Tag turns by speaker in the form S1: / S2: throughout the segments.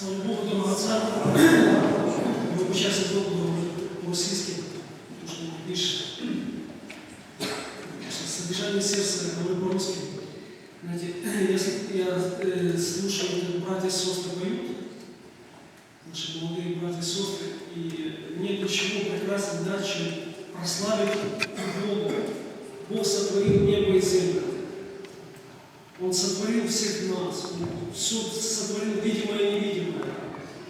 S1: Слава Богу, дорога церква. Вибачаюся знову говорю по-російськи, тому що більше содержание сердца, говорю по-русски. Знаете, если я э, слушаю, как братья и сестры поют, наши молодые братья и сестры, и нет ничего прекраснее, да, чем прославить Бога. Бог сотворил небо и землю. Он сотворил всех нас, Он все сотворил видимое и невидимое.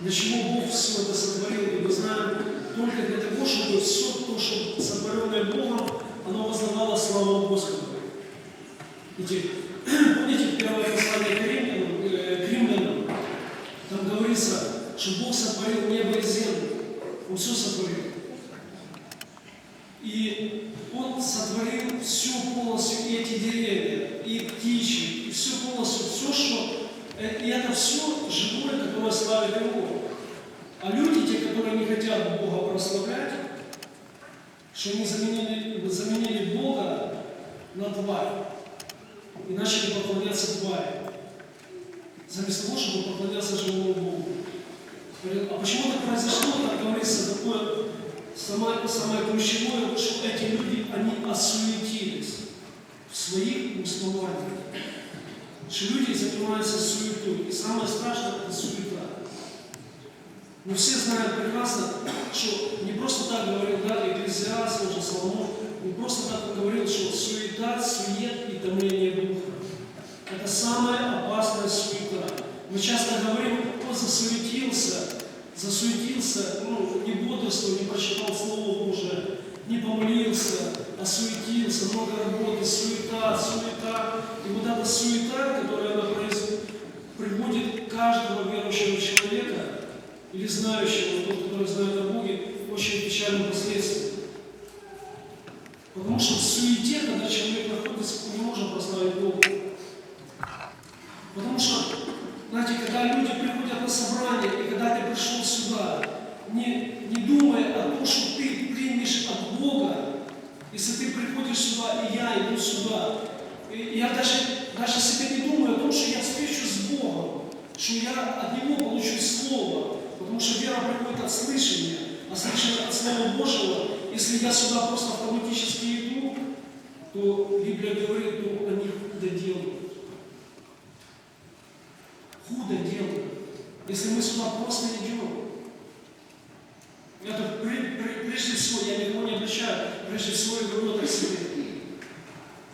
S1: Для чего Бог все это сотворил? И мы знаем только для того, чтобы все то, что сотворенное Богом, оно воздавало славу Господу. Видите, помните первое послание к 45, что мы заменили, заменили Бога на тварь и начали поклоняться твари. Заместо того, чтобы поклоняться живому Богу. А почему так произошло, как говорится, такое самое, самое ключевое, что эти люди, они осуетились в своих установлениях, Что люди занимаются суетой. И самое страшное – это суета. Мы все знаем прекрасно, что не просто так говорил, да, Экклесиаст, уже Соломон, не просто так говорил, что суета, сует и томление духа. Это самая опасная суета. Мы часто говорим, он засуетился, засуетился, ну, не бодрствовал, не прочитал Слово Божие, не помолился, осуетился, много работы, суета, суета. И вот эта суета, которая она произ- приводит каждого верующего человека, или знающего, тот, который знает о Боге, очень печальным последствиям. Потому что в суете, когда человек находится, мы не можем прославить Бога. Потому что, знаете, когда люди приходят на собрание, и когда ты пришел сюда, не, не думая о том, что ты примешь от Бога, если ты приходишь сюда, и я иду сюда, и я даже, даже себе не думаю о том, что я встречусь с Богом, что я от Него получу Слово, потому что вера приходит от слышания, а слышание от Слова Божьего. Если я сюда просто автоматически иду, то Библия говорит, то они худо делают. Худо делают. Если мы сюда просто идем. Это при- при- прежде всего, я никого не обращаю, прежде всего я говорю это к себе.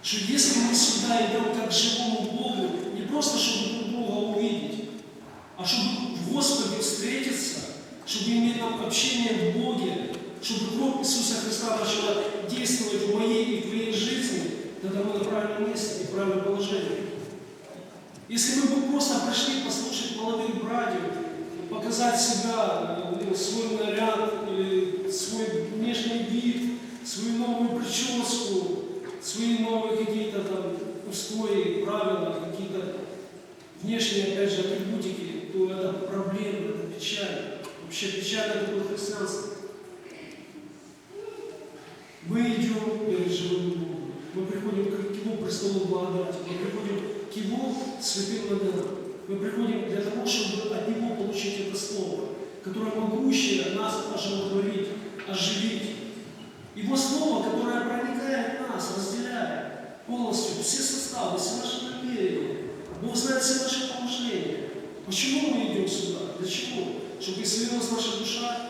S1: Что если мы сюда идем как к живому Богу, не просто чтобы друг друга увидеть, а чтобы в Господе встретиться, чтобы иметь общение в Боге, чтобы кровь Иисуса Христа начала действовать в моей и в твоей жизни, тогда мы на правильном месте и в правильном положении. Если мы бы просто пришли послушать молодых братьев, показать себя, э, свой наряд, или свой внешний вид, свою новую прическу, свои новые какие-то там устои, правила, какие-то внешние, опять же, атрибутики, то это проблема, это печаль. Вообще печаль такое христианство. Мы идем перед живым Богом. Мы приходим к Его престолу благодати. Мы приходим к Его святым моделям. Мы приходим для того, чтобы от Него получить это Слово, которое могущее нас оживотворить, оживить. Его Слово, которое проникает нас, разделяет полностью все составы, все наши намерения. Бог знает все наши помышления. Почему мы идем сюда? Для чего? Чтобы исцелилась наша душа,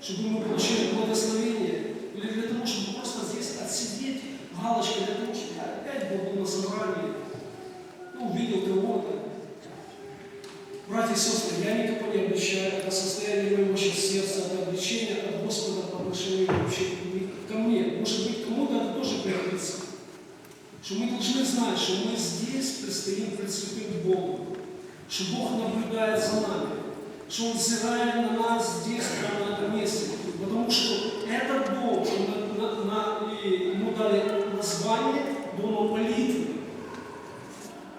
S1: чтобы мы получили благословение, или для того, чтобы просто здесь отсидеть галочкой, для того, чтобы я опять был на собрании, ну, увидел кого-то. Братья и сестры, я никого не обещаю, название дома молитвы.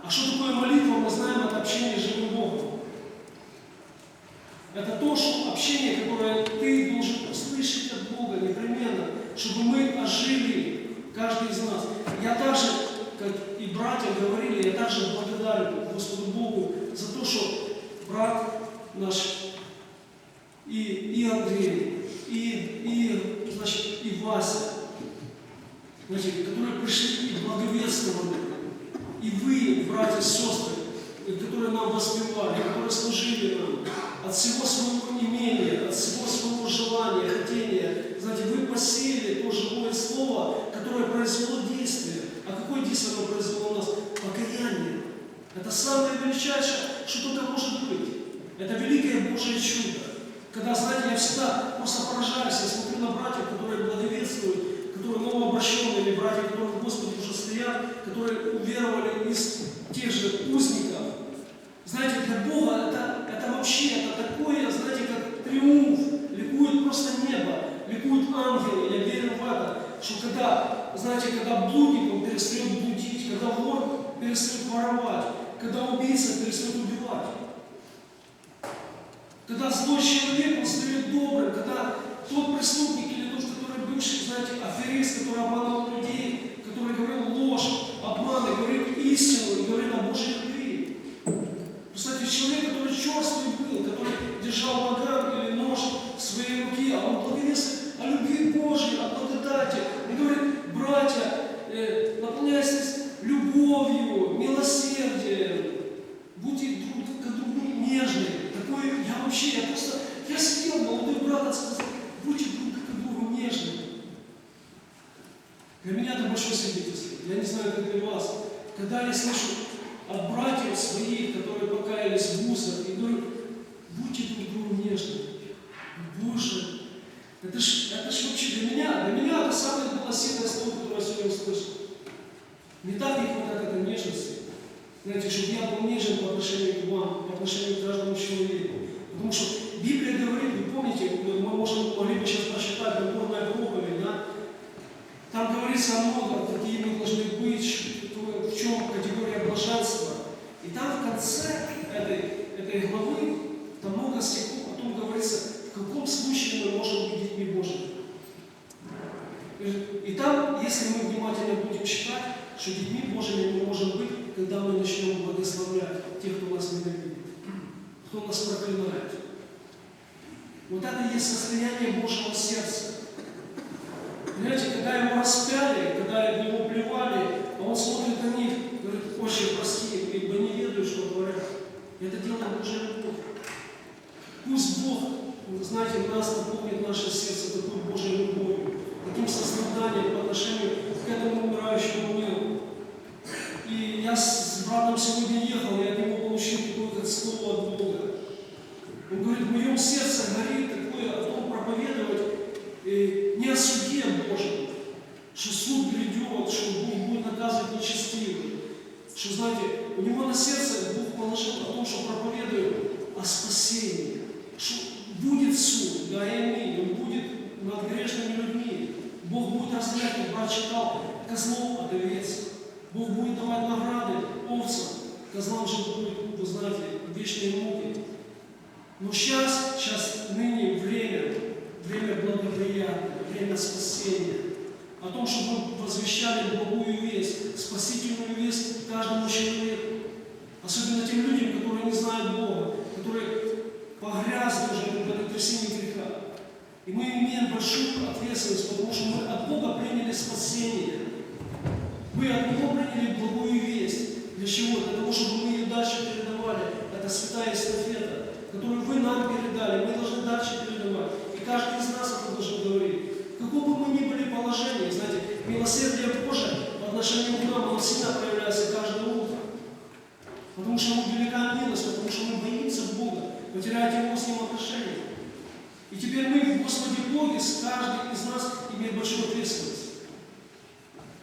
S1: А что такое молитва, мы знаем, это общение с живым Богом. Это то, что общение, которое ты должен услышать от Бога непременно, чтобы мы ожили, каждый из нас. Я также, как и братья говорили, я также благодарен Господу Богу за то, что брат наш и, и Андрей, и, и, значит, и Вася, знаете, которые пришли и благовествовали. И вы, братья и сестры, которые нам воспевали, которые служили нам, от всего своего имения, от всего своего желания, хотения, знаете, вы посеяли то живое слово, которое произвело действие. А какое действие оно произвело у нас? Покаяние. Это самое величайшее, что только может быть. Это великое Божие чудо. Когда, знаете, я всегда просто поражаюсь, я смотрю на братьев, которые благовествуют, которые новообращенные, братья, которые в Господе уже стоят, которые уверовали из тех же узников. Знаете, для Бога это, это вообще, это такое, знаете, как триумф. Ликует просто небо, ликуют ангелы. Я верю в это, что когда, знаете, когда блудник, он перестает блудить, когда вор перестает воровать, когда убийца перестает убивать. Когда злой человек, он стает добрым, когда тот преступник знаете, аферист, который обманывал людей, который говорил ложь, обман, и говорил истину, и говорил о Божьей любви. Представьте, человек, который черствый был, который держал ногам или нож в своей руке, а он благовествует о любви Божьей, о благодати. Он говорит, братья, э, наполняйтесь любовью, милосердием, будьте друг к другу нежны. Такое, я вообще, я просто, я сидел, молодой брат, сказал, будьте друг к другу нежны. Большое свидетельство. Я не знаю, как для вас. Когда я слышу от братьев своих, которые покаялись в мусор, и говорю, будьте друг другу нежны. Боже, это ж, это ж вообще для меня, для меня это самое было сильное слово, которое я сегодня услышал. Мне так не хватает этой нежности. Знаете, чтобы я был нежен по отношению к вам, по отношению к каждому человеку. Потому что Библия говорит, вы помните, мы можем, бы сейчас прочитать Нагорная проповедь, да? Там говорится много, какие мы должны быть, в чем категория блаженства. И там в конце этой, этой главы, там много стихов, потом говорится, в каком случае мы можем быть детьми Божьими. И там, если мы внимательно будем читать, что детьми Божьими мы можем быть, когда мы начнем благословлять тех, кто нас ненавидит, кто нас проклинает. Вот это и есть состояние Божьего сердца. Понимаете, когда его распяли, когда его плевали, а он смотрит на них, говорит, очень прости, ибо не ведаю, что говорят. Это делает Божья любовь. Пусть Бог, знаете, нас наполнит наше сердце такой Божьей любовью, таким состраданием по отношению к этому умирающему миру. И я с братом сегодня ехал, я от него получил такое слово от Бога. Он говорит, в моем сердце горит такое о том проповедовать э, не о суде Божьем, что суд грядет, что Бог будет наказывать нечестивых. Знаете, у него на сердце Бог положил о том, что проповедует о спасении, что будет суд, да, и он будет над грешными людьми. Бог будет разделять, как брат читал, козлов от овец. Бог будет давать награды овцам, козлам же будут, вы знаете, вечные муки. Но сейчас, сейчас, ныне время, время благоприятное, время спасения. О том, чтобы возвещали благую весть, спасительную весть каждому человеку. Особенно тем людям, которые не знают Бога, которые погрязли уже в этой трясине греха. И мы имеем большую ответственность, потому что мы от Бога приняли спасение. Мы от Него приняли благую весть. Для чего? Для того, чтобы мы ее дальше передавали. Это святая эстафета, которую вы нам передали. Мы должны дальше передавать. И каждый из нас это должен говорить. Какого бы мы ни были положении, знаете, милосердие Божие по отношению к нам, оно всегда проявляется каждое утро. Потому что мы велика милость, потому что мы боимся Бога, потерять Его с Ним отношения. И теперь мы в Господе Боге, каждый из нас имеет большую ответственность.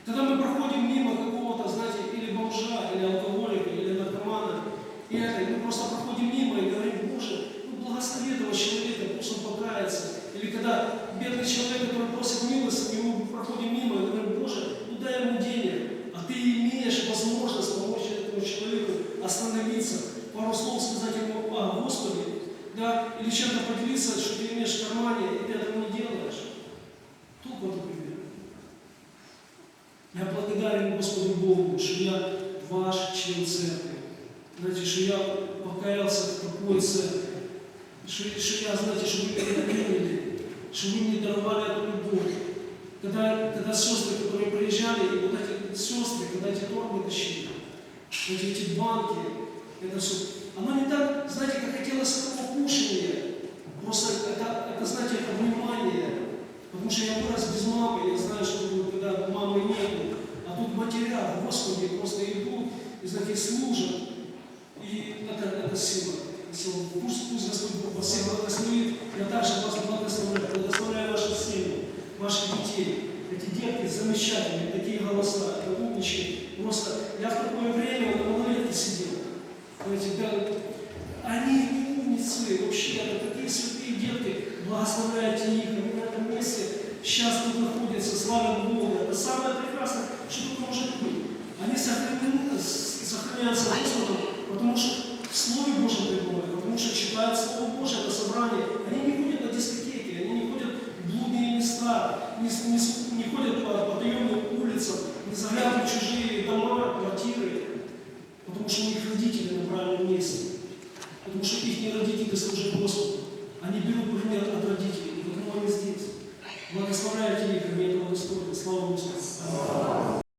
S1: Когда мы проходим мимо какого-то, знаете, или бомжа, или алкоголика, или наркомана, и это, мы просто проходим мимо и говорим, Боже, ну благослови этого человека, пусть он покается. Или когда бедный человек, который просит милость, и мы проходим мимо и говорим, Боже, ну дай ему денег, а ты имеешь возможность помочь этому человеку остановиться, пару слов сказать ему о Господе, да, или чем-то поделиться, что ты имеешь в кармане, и ты этого не делаешь. Тут вот пример. Я благодарен Господу Богу, что я ваш член церкви. Знаете, что я покаялся в церкви. что, я, знаете, что вы меня приняли, что вы мне даровали эту любовь. Когда, когда сестры, которые приезжали, и вот эти сестры, когда эти торбы тащили, вот эти банки, это все, оно не так, знаете, как хотелось этого кушания, просто это, это, знаете, это внимание, потому что я вырос без мамы, я знаю, что было, когда мамы нету, а тут матеря, Господи, просто идут, и, знаете, служат, сила. Сила. Пусть, пусть Господь Бог вас всех благословит. Я также вас благословляю. Благословляю ваши семьи, ваших детей. Эти детки замечательные, такие голоса, это умнички. Просто я в такое время